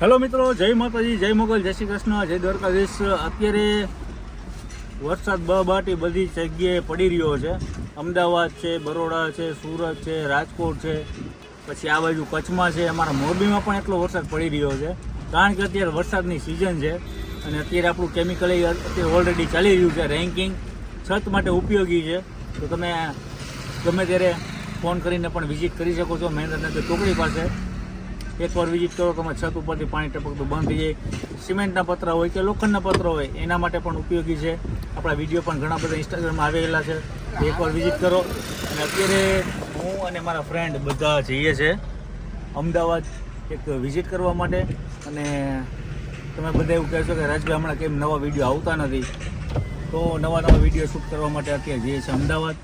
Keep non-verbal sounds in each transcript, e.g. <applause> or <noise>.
Hello મિત્રો, જય માતાજી, જય મોગલ, જય શ્રી કૃષ્ણ, જય દ્વારકાધીશ. અત્યારે વરસાદ બબાટી બધી જગ્યાએ પડી રહ્યો છે. અમદાવાદ છે, બરોડા છે, સુરત છે, રાજકોટ છે. પછી આ બાજુ કચ્છમાં છે. અમારા મોરબીમાં પણ એટલો વરસાદ પડી રહ્યો છે. કારણ કે અત્યારે વરસાદની સિઝન છે અને અત્યારે આપણું કેમિકલ અત્યારે ઓલરેડી ચાલી રહ્યું છે રેન્કિંગ છત માટે ઉપયોગી છે. તો તમે ગમે ત્યારે ફોન કરીને પણ વિઝિટ કરી શકો છો મહેન્દ્રનગર ચોકડી પાસે. એકવાર વિઝિટ કરો તમે છત ઉપરથી પાણી ટપકતું બંધ થઈ જાય. સિમેન્ટના પતરા હોય કે લોખંડના પતરા હોય, એના માટે પણ ઉપયોગી છે. આપણા વીડિયો પણ ઘણા બધા ઇન્સ્ટાગ્રામમાં આવેલા છે. એકવાર વિઝિટ કરો. અને અત્યારે હું અને મારા ફ્રેન્ડ બધા જઈએ છે અમદાવાદ એક વિઝિટ કરવા માટે. અને તમે બધા એવું કહેશો કે રાજભાઈ હમણાં કેમ નવા વીડિયો આવતા નથી? તો નવા નવા વીડિયો શૂટ કરવા માટે અત્યારે જઈએ છીએ અમદાવાદ.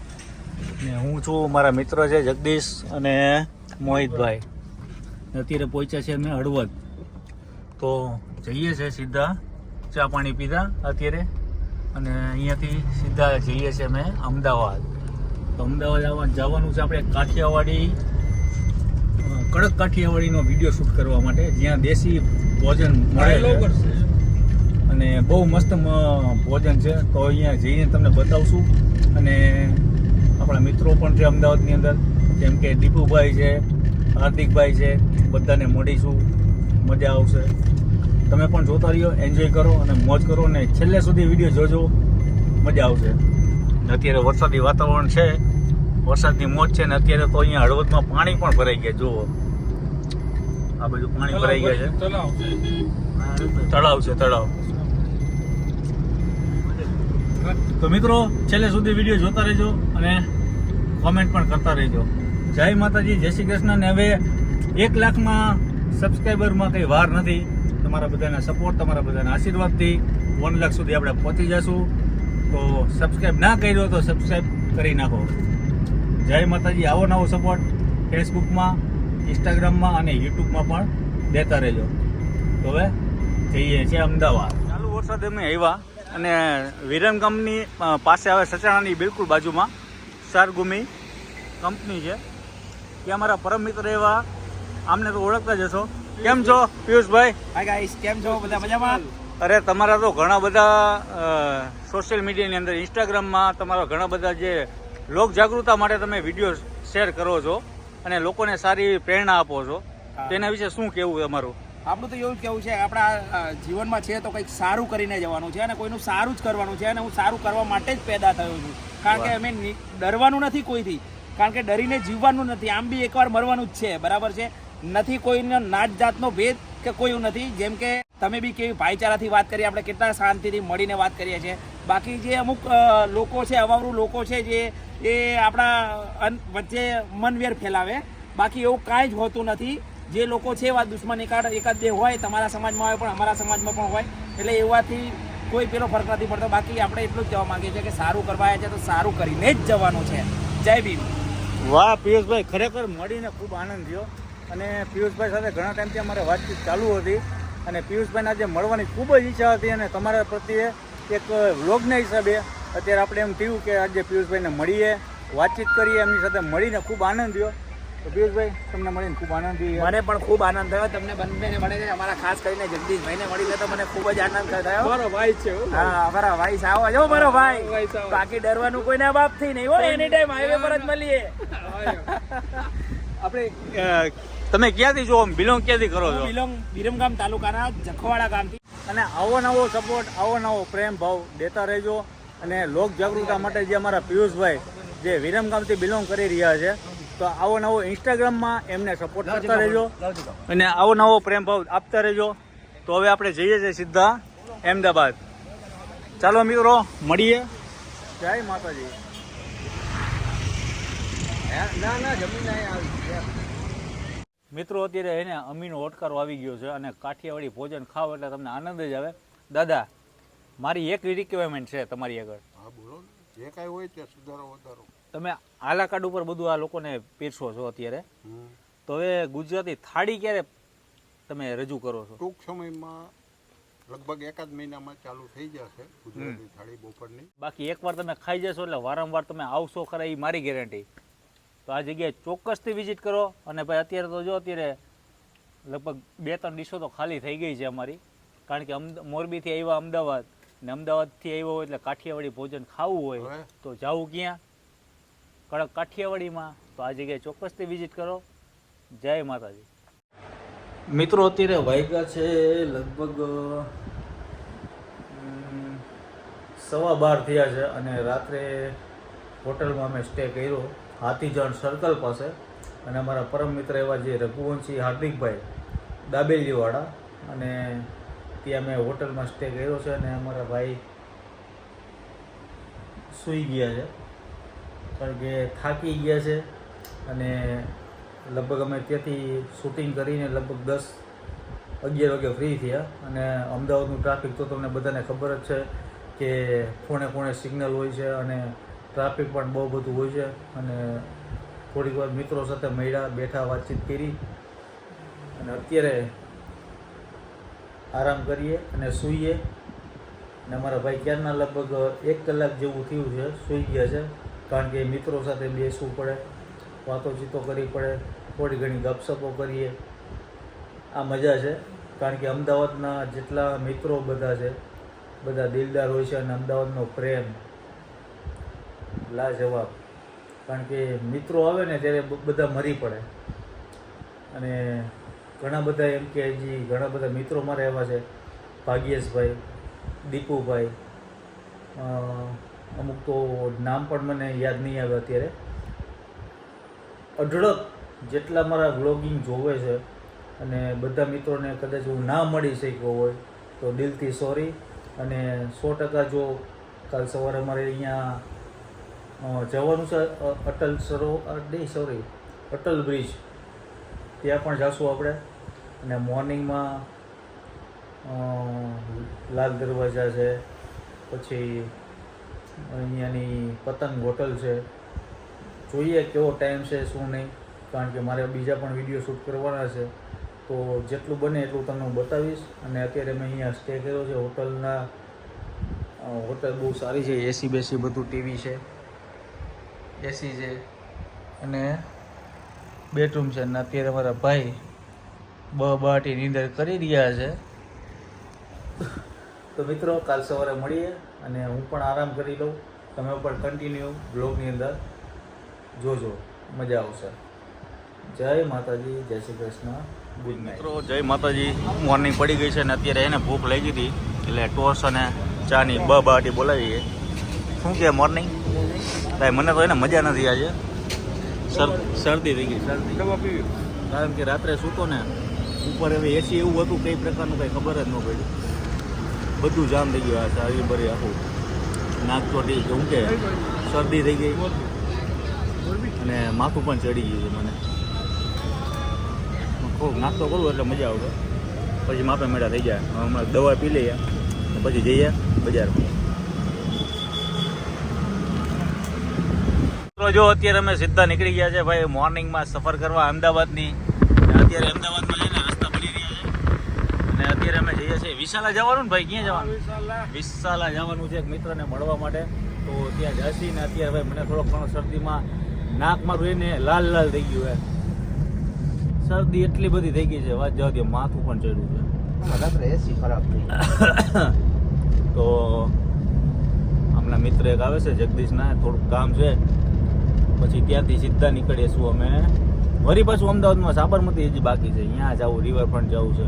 ને હું છું મારા મિત્ર છે જગદીશ અને મોહિતભાઈ. અત્યારે પહોંચ્યા છે અમે હળવદ. તો જઈએ છે સીધા ચા પાણી પીધા અત્યારે. અને અહીંયાથી સીધા જઈએ છીએ અમે અમદાવાદ. તો અમદાવાદ આવવા જવાનું છે આપણે કાઠિયાવાડી કડક કાઠિયાવાડીનો વીડિયો શૂટ કરવા માટે. જ્યાં દેશી ભોજન મળે છે. અને બહુ મસ્ત ભોજન છે. તો અહીંયા જઈને તમને બતાવશું. અને આપણા મિત્રો પણ છે અમદાવાદની અંદર. જેમ કે દીપુભાઈ છે હાર્દિકભાઈ છે બધાને મળીશું. મજા આવશે. તમે પણ જોતા રહ્યો એન્જોય કરો અને મોજ કરો અને છેલ્લે સુધી વીડિયો જોજો. મજા આવશે. અત્યારે વરસાદી વાતાવરણ છે. વરસાદની મોજ છે ને અત્યારે તો અહીંયા હળવદમાં પાણી પણ ભરાઈ ગયા જુઓ. આ બધું પાણી ભરાઈ ગયા છે તળાવ છે. તળાવ તો મિત્રો છેલ્લે સુધી વીડિયો જોતા રહેજો અને કોમેન્ટ પણ કરતા રહેજો. જય માતાજી, જય શ્રી કૃષ્ણ. ને હવે એક લાખમાં સબસ્ક્રાઈબરમાં કંઈ વાર નથી. તમારા બધાના સપોર્ટ તમારા બધાના આશીર્વાદથી વન લાખ સુધી આપણે પહોંચી જશું. તો સબસ્ક્રાઈબ ના કર્યો તો સબસ્ક્રાઈબ કરી નાખો. જય માતાજી, આવો નવો સપોર્ટ ફેસબુકમાં ઇન્સ્ટાગ્રામમાં અને યુટ્યુબમાં પણ દેતા રહેજો. તો હવે જઈએ છીએ અમદાવાદ. ચાલુ વરસાદ અમે આવ્યા અને વિરમ કંપની પાસે આવે સચાણાની બિલકુલ બાજુમાં. સારગુમી કંપની છે. ત્યાં અમારા પરમ મિત્ર એવા આમને તો ઓળખતા જ હશો. કેમ છો પિયુષભાઈ? હાય ગાઈસ કેમ છો? બધા મજામાં? અરે તમારા તો ઘણા બધા સોશિયલ મીડિયાની અંદર ઇન્સ્ટાગ્રામમાં તમારા ઘણા બધા જે લોક જાગૃતતા માટે તમે વીડિયો શેર કરો છો અને લોકોને સારી પ્રેરણા આપો છો. તેના વિશે શું કહેવું તમારું? આપણું તો એવું કેવું છે આપણા જીવનમાં છે તો કંઈક સારું કરીને જવાનું છે અને કોઈનું સારું જ કરવાનું છે અને હું સારું કરવા માટે જ પેદા થયો છું. કારણ કે અમે ડરવાનું નથી કોઈથી. કારણ કે ડરીને જીવવાનું નથી. આમ બી એકવાર મરવાનું જ છે. બરાબર છે? નથી કોઈનો નાત જાતનો ભેદ કે કોઈ નથી. જેમ કે તમે બી કેવી ભાઈચારાથી વાત કરીએ આપણે કેટલા શાંતિથી મળીને વાત કરીએ છીએ. બાકી જે અમુક લોકો છે, અવાવરું લોકો છે, જે, એ આપણા વચ્ચે મનવેર ફેલાવે. બાકી એવું કાંઈ જ હોતું નથી. જે લોકો છે, એવા દુશ્મન એકાદ એકાદ બે હોય, તમારા સમાજમાં હોય, પણ અમારા સમાજમાં પણ હોય. એટલે એવાથી કોઈ પેલો ફરક નથી પડતો. બાકી આપણે એટલું જ કહેવા માંગીએ છીએ કે સારું કરવા આવ્યા છે, તો સારું કરીને જ જવાનું છે. જય ભીમ. વાહ, પિયુષભાઈ, ખરેખર મળીને ખૂબ આનંદ થયો. અને પિયુષભાઈ સાથે ઘણા ટાઈમથી અમારે વાતચીત ચાલુ હતી. અને પિયુષભાઈને આજે મળવાની ખૂબ જ ઈચ્છા હતી અને તમારા પ્રત્યે એક વ્લોગના હિસાબે અત્યારે આપણે એમ થયું કે આજે પિયુષભાઈને મળીએ, વાતચીત કરીએ, એમની સાથે મળીને ખૂબ આનંદ થયો. તો પિયુષભાઈ તમને મળીને ખૂબ આનંદ થયો. મને પણ ખૂબ આનંદ થયો. તમને બંનેને મળીને અમારા ખાસ કરીને જગદીશભાઈને મળીને તો મને ખૂબ જ આનંદ થયો. મારો ભાઈ છે હા. અમારા ભાઈ સાવ જો મારો ભાઈ. બાકી ડરવાનું કોઈના બાપથી નહીં હોય એની ટાઈમ હાઈવે પર જ મળીએ. આપણે તમે ક્યાંથી છો? બિલોંગ ક્યાંથી કરો છો? બિલોંગ વિરમગામ તાલુકાના જખવાડા ગામથી. અને આવો નવો સપોર્ટ આવો નવો પ્રેમ ભાવ દેતા રહેજો. અને લોક જાગૃતતા માટે જે અમારા પિયુષભાઈ જે વિરમગામથી બિલોંગ કરી રહ્યા છે તો આવો નવો ઇન્સ્ટાગ્રામમાં એમને સપોર્ટ કરતા રહેજો. અને આવો નવો પ્રેમ ભાવ આપતા રહેજો. તો હવે આપણે જઈએ છીએ સીધા અહેમદાબાદ. ચાલો મિત્રો મળીએ. જય માતાજી. ના ના જમીન આવી. મિત્રો અત્યારે એને અમીનો ઓટકારો આવી ગયો છે અને કાઠિયાવાડી ભોજન ખાવ એટલે તમને આનંદ જ આવે. દાદા મારી એક રિક્વાયરમેન્ટ છે તમારી આગળ. જે કાંઈ હોય તે સુધારો વધારો. તમે આલા કાર્ડ ઉપર બધું આ લોકોને પીરસો છો અત્યારે. તો હવે ગુજરાતી થાળી ક્યારે તમે રજૂ કરો છો? ટૂંક સમયમાં લગભગ એકાદ મહિનામાં ચાલુ થઈ જશે ગુજરાતી થાળી બપોરની. બાકી એકવાર તમે ખાઈ જશો એટલે વારંવાર તમે આવશો ખરા એ મારી ગેરંટી. તો આ જગ્યાએ ચોક્કસથી વિઝિટ કરો અને ભાઈ અત્યારે તો જો અત્યારે લગભગ બે ત્રણ ડીશો તો ખાલી થઈ ગઈ છે અમારી. કારણ કે મોરબીથી આવ્યા અમદાવાદ. ને અમદાવાદથી આવ્યો હોય એટલે કાઠિયાવાડી ભોજન ખાવું હોય તો જાવું ક્યાં? કડક કાઠિયાવાડીમાં. તો આ જગ્યાએ ચોક્કસથી વિઝિટ કરો. જય માતાજી. મિત્રો અત્યારે વાયગા છે લગભગ સવા બાર થયા છે અને રાત્રે હોટલમાં અમે સ્ટે કર્યો. હાથીજણ સર્કલ પાસે. અને અમારા પરમ મિત્ર એવા જે રઘુવંશી હાર્દિકભાઈ દાબેલીવાળા અને ત્યાં અમે હોટલમાં સ્ટે કર્યો છે અને અમારા ભાઈ સૂઈ ગયા છે. કારણ કે થાકી ગયા છે અને લગભગ અમે ત્યાંથી શૂટિંગ કરીને લગભગ દસ, અગિયાર વાગે ફ્રી થયા. અને અમદાવાદનું ટ્રાફિક તો તમને બધાને ખબર જ છે કે ખૂણે ખૂણે સિગ્નલ હોય છે અને ટ્રાફિક પણ બહુ બધું હોય છે. અને થોડીક વાર મિત્રો સાથે મળ્યા, બેઠા, વાતચીત કરી. અને અત્યારે આરામ કરીએ અને સૂઈએ. અને મારા ભાઈ ક્યારના લગભગ એક કલાક જેવું થયું છે, સૂઈ ગયા છે. કારણ કે મિત્રો સાથે બેસવું પડે, વાતોચીતો કરવી પડે, થોડી ઘણી ગપસપો કરીએ. આ મજા છે, કારણ કે અમદાવાદના જેટલા મિત્રો બધા છે, બધા દિલદાર હોય છે અને અમદાવાદનો પ્રેમ લાજવાબ. કારણ કે મિત્રો આવે ને ત્યારે બધા મરી પડે. અને ઘણા બધા એમ કે હજી ઘણા બધા મિત્રો મારા એવા છે. ભાગ્યેશભાઈ, દીપુભાઈ અમુક તો નામ પણ મને યાદ નહીં આવે અત્યારે. અઢળક જેટલા મારા વ્લોગિંગ જોવે છે અને બધા મિત્રોને કદાચ હું ના મળી શક્યો હોય તો દિલથી સોરી. અને સો ટકા જો કાલ સવારે મારે અહીંયા જવાનું છે અટલ સરોવર નહીં સોરી અટલ બ્રિજ ત્યાં પણ જઈશું આપણે. અને મોર્નિંગમાં લાલ દરવાજા છે, પછી અહીંયાની પતંગ હોટલ છે. જોઈએ કેવો ટાઈમ છે, શું નહીં, કારણ કે મારે બીજા પણ વીડિયો શૂટ કરવાના છે. તો જેટલું બને એટલું તમને બતાવીશ. અને અત્યારે મેં અહીંયા સ્ટે કર્યો છે, હોટલના હોટલ બહુ સારી છે, એસી બેસી બધું ટીવી છે. એસી છે. અને બેડરૂમ છે અને અત્યારે મારા ભાઈ બ બાટી નીંદર કરી રહ્યા છે. તો મિત્રો કાલ સવારે મળીએ અને હું પણ આરામ કરી લઉં. તમે પણ કન્ટિન્યુ બ્લોગની અંદર જોજો. મજા આવશે. જય માતાજી જય શ્રી કૃષ્ણ. ગુડ મિત્રો જય માતાજી. મોર્નિંગ પડી ગઈ છે ને અત્યારે એને ભૂખ લાગી હતી. એટલે ટોસ અને ચાની બ બાટી બોલાવીએ. શું કે મોર્નિંગ ભાઈ મને તો એને મજા નથી આજે. શરદી થઈ ગઈ. શરદી. દવા પીવી. કારણ કે રાત્રે સૂતો ને ઉપર હવે એસી એવું હતું કઈ પ્રકારનું કંઈ ખબર જ ન પડી. બધું જામ થઈ ગયું આ સારી બરી આખું. નાક ચોટી શું કે શરદી થઈ ગઈ. અને માથું પણ ચડી ગયું છે મને. ખૂબ નાસ્તો કરું એટલે મજા આવશે. પછી માપે મેળા થઈ જાય. હમણાં દવા પી લઈએ પછી જઈએ બજારમાં. મિત્રો જો અત્યારે અમે સીધા નીકળી ગયા છે ભાઈ મોર્નિંગમાં સફર કરવા અમદાવાદની. અત્યારે અમદાવાદમાં જઈને રસ્તા પડી રહ્યા છે. અને અત્યારે અમે જઈએ છીએ વિશાલા જવાનું ને ભાઈ ક્યાં જવાનું? વિશાલા. જવાનું છે એક મિત્રને મળવા માટે. તો ત્યાં જશી ને અત્યારે ભાઈ મને થોડોક ઘણો શરદીમાં નાકમાં રોઈને લાલ લાલ થઈ ગયું હે શરદી એટલી બધી થઈ ગઈ છે વાત જવા દે માથું પણ ચડ્યું છે. એસી ખરાબ થઈ <coughs> તો હમણાં મિત્ર એક આવે છે જગદીશના થોડુંક કામ છે. પછી ત્યાંથી સીધા નીકળીએ છું અમે. વરી પાછું અમદાવાદમાં સાબરમતી હજી બાકી છે. અહીંયા જવું રિવરફ્રન્ટ જવું છે.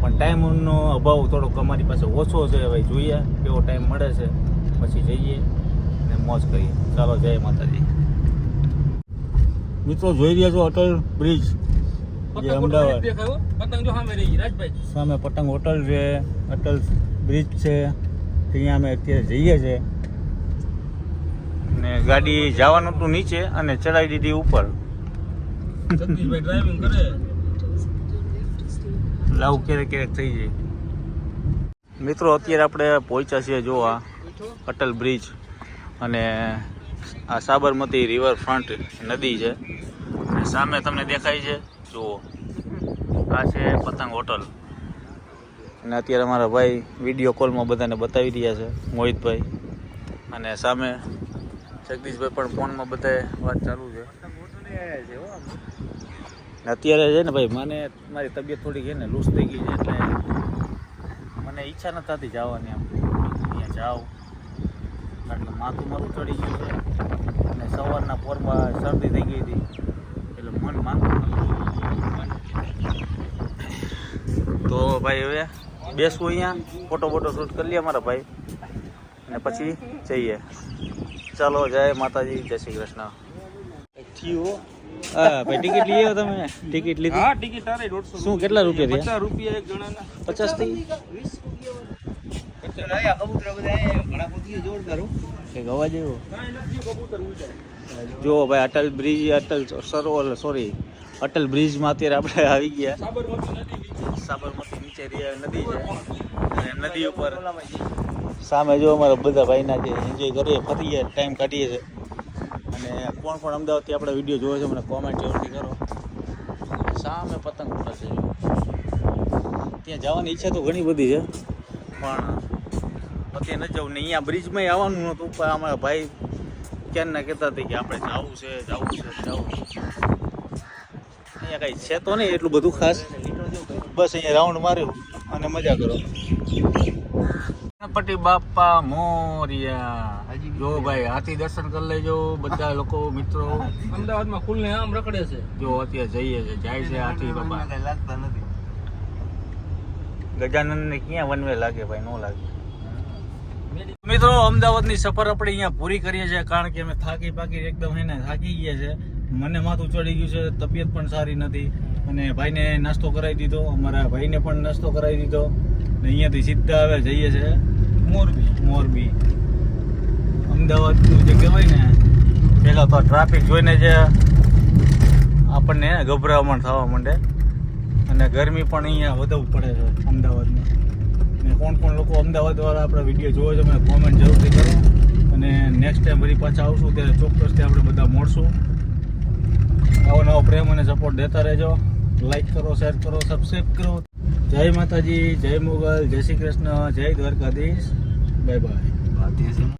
પણ ટાઈમનો અભાવ થોડોક અમારી પાસે ઓછો છે ભાઈ જોઈએ કેવો ટાઈમ મળે છે. પછી જઈએ ને મોજ કરીએ. ચાલો જય માતાજી. મિત્રો જોઈ રહ્યા છો અટલ બ્રિજ જે અમદાવાદ. જો સામે પતંગ હોટલ છે અટલ બ્રિજ છે. ત્યાં અમે અત્યારે જઈએ છીએ. ને ગાડી જવાનું હતું નીચે અને ચડાવી દીધી ઉપર. લાવ ક્યારેક ક્યારેક થઈ જાય. મિત્રો અત્યારે આપણે પહોંચ્યા છીએ જોવા અટલ બ્રિજ અને આ સાબરમતી રિવરફ્રન્ટ નદી છે. સામે તમને દેખાય છે જુઓ. આ છે પતંગ હોટલ. અને અત્યારે અમારા ભાઈ વીડિયો કોલમાં બધાને બતાવી રહ્યા છે મોહિતભાઈ. અને સામે જગદીશભાઈ પણ ફોનમાં બધા વાત ચાલુ છે. અત્યારે છે ને ભાઈ મને મારી તબિયત થોડી છે ને લૂઝ થઈ ગઈ છે એટલે મને ઈચ્છા નથી થતી જવાની આમ. અહીંયા જાઉં. કારણ કે માથું માથું ચડી ગયું છે અને સવારના પોરમાં શરદી થઈ ગઈ હતી. એટલે મન માનતું તો ભાઈ હવે બેસવું અહીંયા. ફોટો ફોટો શૂટ કરી લઈએ મારા ભાઈ. અને પછી જઈએ. ચાલો જય માતાજી જય શ્રી કૃષ્ણ. થયું હા. ભાઈ ટિકિટ લીધો તમે? ટિકિટ લીધી? હા ટિકિટ શું કેટલા રૂપિયા થયા? પચાસ રૂપિયા એક જણાના. જો ભાઈ અટલ બ્રિજ અટલ સરોવર સોરી અટલ બ્રિજમાં અત્યારે આપણે આવી ગયા. સાબરમતી નીચે. નદી છે. નદી ઉપર. સામે જો અમારા બધા ભાઈના જે એન્જોય કરીએ, ફરીએ ટાઈમ કાઢીએ છે અને કોણ કોણ અમદાવાદથી આપણે વીડિયો જોવે છે, મને કોમેન્ટ જરૂરથી કરો. સામે પતંગ ઉડે ત્યાં જવાની ઈચ્છા તો ઘણી બધી છે, પણ અત્યારે ન જવું ને અહીંયા બ્રિજમાં આવવાનું નહોતું, પણ અમારા ભાઈ ક્યારના કહેતા હતા કે આપણે જવું છે જવું છે, જવું અહીંયા કાંઈ છે તો નહીં એટલું બધું ખાસ. બસ અહીંયા રાઉન્ડ માર્યો અને મજા કરો. ગણપતિ બાપા મોરિયા. જો ભાઈ હાથી દર્શન કરી લેજો બધા લોકો મિત્રો. અમદાવાદમાં ખુલ્લે આમ રખડે છે. જો અત્યારે જઈએ છે જાય છે હાથી બાપા. ગજાનંદ ને ક્યાં વનવે લાગે ભાઈ નો લાગે. મિત્રો અમદાવાદની સફર આપણે અહીંયા પૂરી કરીએ છીએ કારણ કે અમે થાકી પાકી એકદમ એને થાકી ગયા છે. મને માથું ચડી ગયું છે તબિયત પણ સારી નથી. અને ભાઈને નાસ્તો કરાવી દીધો અમારા ભાઈને પણ નાસ્તો કરાવી દીધો. ને અહીંયાથી સીધા હવે જઈએ છે. મોરબી. મોરબી. અમદાવાદનું જે કહેવાય ને, પહેલાં તો ટ્રાફિક જોઈને જે આપણને ગભરામણ થવા માંડે. અને ગરમી પણ અહીંયા વધુ પડે છે અમદાવાદમાં. ને કોણ કોણ લોકો અમદાવાદ વાળા આપણા વીડિયો જોવો છે, મને કોમેન્ટ જરૂરથી કરો. અને નેક્સ્ટ ટાઈમ ફરી પાછા આવશું, ત્યારે ચોક્કસથી આપણે બધા મળશું. આવો નવો પ્રેમ અને સપોર્ટ દેતા રહેજો. લાઈક કરો શેર કરો સબસ્ક્રાઈબ કરો. જય માતાજી, જય મોગલ, જય શ્રી કૃષ્ણ, જય દ્વારકાધીશ. Bye bye